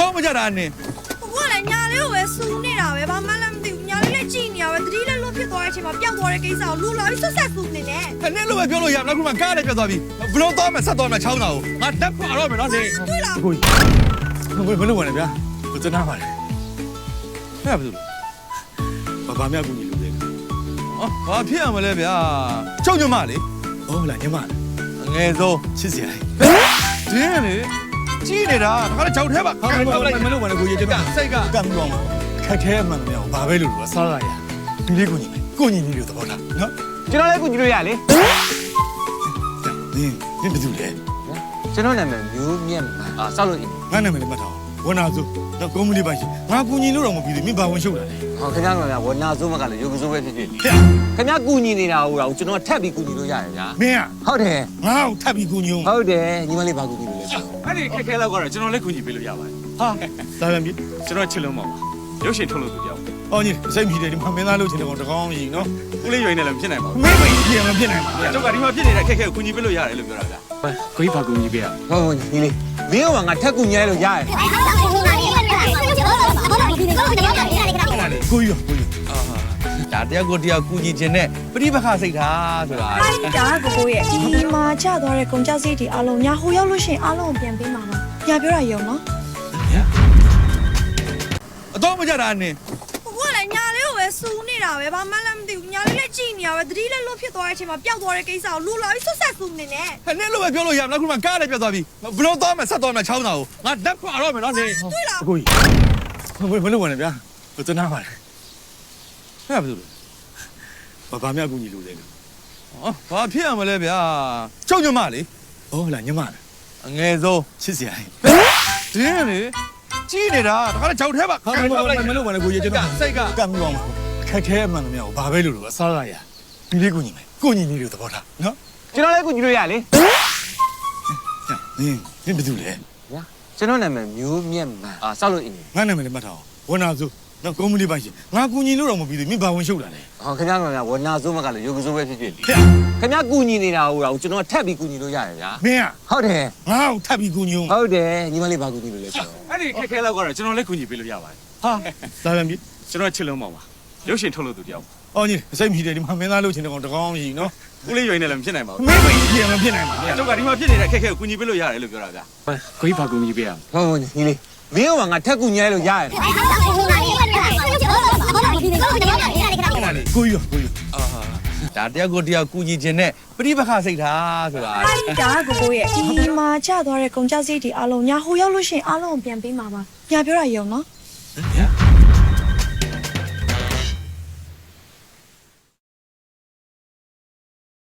တော့မကြတာနင်ကိုကလည်းညာလေးကိုပဲစူနေတာပဲဘာမှလည်းမသိဘူးညာလေးလည်းကြည့်နေတာပဲသတိလည်းလွတ်ဖြစ်သွားတဲ့အချိန်မှာပျောက်သွားတဲ့ကိစ္စကိုလူလာပြီးဆွတ်ဆက်စူနေတယ်ခနဲ့လိုပဲပြောလို့ရမလားခုမှကားလည်းပြတ်သွားပြီဘလို့တော့မဆက်တော့မချောင်းတာကိုငါတက်ပါတော့မယ်နော်နင်တွေ့လားကိုကြီးဘယ်ဘယ်လိုဝင်လဲဗျာကိုစနာပါလေဟဲ့ဘာလို့လဲဘာဘာမြကူညီလို့လဲအော်ဘာဖြစ်ရမလဲဗျာကျုပ်ညမလေဟုတ်လားညီမအငယ်ဆုံးချစ်စရာဒင်းလေ ကြီးနေတာဒါကလည်းကြောက်ထဲပါဟာမလို့မလို့ဝင်ကိုကြီးကျွန်တော်စိတ်ကကံပြောင်းခက်ခဲမှန်တယ်ဘာပဲလို့လို့စားရရဒီလေးကိုညီမယ်ကိုညီလေးလို့သဘောထားနော်ကျွန်တော်လည်းကူညီလို့ရလေနင်းနင်းဘယ်သူလဲကျွန်တော်နာမည်မျိုးမြတ်မှာအာစောက်လို့အင်းငါနာမည်လည်းမှတ်ထားဝန်နာစုတော့ကုမ္ပဏီပိုင်ရှင်ငါကူညီလို့တော့မပြီးသေးမင်းဘာဝင်ရှုပ်လာလဲဟောခင်ဗျားကလည်းဝနာစိုးမကလည်းရုပ်ကစိုးပဲဖြစ်ဖြစ်ဟဲ့ခင်ဗျားကူညီနေတာဟိုတော့ကျွန်တော်ထပ်ပြီးကူညီလို့ရတယ်ဗျာမင်းဟုတ်တယ်ကငါ့ကိုထပ်ပြီးကူညီအောင်ဟုတ်တယ်ညီမလေးဘာကူညီလို့လဲဆို အဲ့ဒီခက်ခဲလောက်ကတော့ကျွန်တော်လည်းကူညီပေးလို့ရပါတယ်ဟာလာပြန်ပြီကျွန်တော်ချစ်လုံးပါပါရုပ်ရှင်ထုတ်လို့သူပြောင်းအော်ညီစိတ်မြည်တယ်ဒီမှာမင်းသားလို့ချင်တယ်ကောင်တကောင်းကြီးနော်ဦးလေးရွိနေလည်းမဖြစ်နိုင်ပါဘူးမင်းမကြီးပြန်မဖြစ်နိုင်ပါဘူးကျုပ်ကဒီမှာဖြစ်နေတဲ့ခက်ခဲကိုကူညီပေးလို့ရတယ်လို့ပြောတာဗျာကိုကြီးဘာကူညီပေးရဟုတ်ဟုတ်ညီလေးမင်းကငါထပ်ကူညီလိုက်လို့ရတယ်ကိုကြီးရောကိုကြီးအာ ဒါတရားကိုတရားကူညီခြင်းနဲ့ပြိပခစိတ်ထားဆိုတာအဲ့ဒါကိုကိုရဲ့ဒီမှာချသွားတဲ့ကုန်ကြစည်ဒီအလုံးညာဟိုရောက်လို့ရှိရင်အလုံးကိုပြန်ပေးမှာပါညာပြောတာယုံနော်အတော့မကြတာနင်ကိုကလည်းညာလေးကိုပဲစူနေတာပဲဘာမှလည်းမသိဘူးညာလေးလည်းကြည့်နေတာပဲသတိလည်းလွတ်ဖြစ်သွားတဲ့အချိန်မှာပျောက်သွားတဲ့ကိစ္စကိုလူလာပြီးဆွတ်ဆက်စူနေတယ်ခနဲ့လိုပဲပြောလို့ရမလားခုမှကားလည်းပြတ်သွားပြီဘလို့တော့မဆက်တော့မချောင်းတာကိုငါတက်ပါတော့မယ်နော်နင်တွေ့လားကိုကြီးဘယ်ဘယ်လိုဝင်လဲဗျာကိုစနာပါလေ ဟဲ့ဘာလို့လဲဘာဘာမြကူညီလို့လဲအော်ဘာဖြစ်ရမလဲဗျာကျုပ်ညမလေဟုတ်လားညီမအငယ်ဆုံးချစ်စရာဒင်းလေကြီးနေတာဒါကလည်းကြောက်ထဲပါဟာမလို့မလို့ဝင်ကိုကြီးကျွန်တော်စိတ်ကကံပြောင်းခက်ခဲမှန်တယ်ဘာပဲလို့လို့စားရရဒီလေးကိုညီမယ်ကိုညီလေးလို့သဘောထားနော်ကျွန်တော်လည်းကူညီလို့ရလေနင်းနင်းဘယ်သူလဲကျွန်တော်နာမည်မျိုးမြတ်မှာအာစောက်လို့အင်းငါနာမည်လည်းမှတ်ထားဝန်နာစု တော့ကုမ္ပဏီပိုင်ရှင်ငါကူညီလို့တော့မပြီးသေးမင်းဘာဝင်ရှုပ်လာလဲဟောခင်ဗျားကလည်းဝနာစိုးမကလည်းရုပ်ကစိုးပဲဖြစ်ဖြစ်ဟဲ့ခင်ဗျားကူညီနေတာဟိုတော့ကျွန်တော်ထပ်ပြီးကူညီလို့ရတယ်ဗျာမင်းကဟုတ်တယ်ငါ့ကိုထပ်ပြီးကူညီအောင်ဟုတ်တယ်ညီမလေးဘာကူညီလို့လဲဆိုတော့အဲ့ဒီခက်ခဲလောက်ကတော့ကျွန်တော်လည်းကူညီပေးလို့ရပါတယ်ဟာလာပြန်ပြီကျွန်တော်ချစ်လုံးပါပါရုပ်ရှင်ထုတ်လို့သူပြောင်းအော်ညီစိတ်မြည်တယ်ဒီမှာမင်းသားလို့ချင်တယ်ကောင်တကောင်းကြီးနော်ဦးလေးရွိနေလည်းမဖြစ်နိုင်ပါဘူးမင်းမကြီးပြန်မဖြစ်နိုင်ပါဘူးကျုပ်ကဒီမှာဖြစ်နေတဲ့ခက်ခဲကိုကူညီပေးလို့ရတယ်လို့ပြောတာဗျာကိုကြီးဘာကူညီပေးရဟုတ်ဟုတ်ညီလေးမင်းကငါထပ်ကူညီလိုက်လို့ရတယ် ကိုကြီးရောကိုကြီးအာဒါတရားကိုတရားကူညီခြင်းနဲ့ပြိပခစိတ်ထားဆိုတာအဲ့ဒါကိုကိုရဲ့ဒီမှာချသွားတဲ့ကုန်ကြစည်ဒီအလုံးညာဟိုရောက်လို့ရှိရင်အလုံးကိုပြန်ပေးမှာပါညာပြောတာယုံနော်ဟ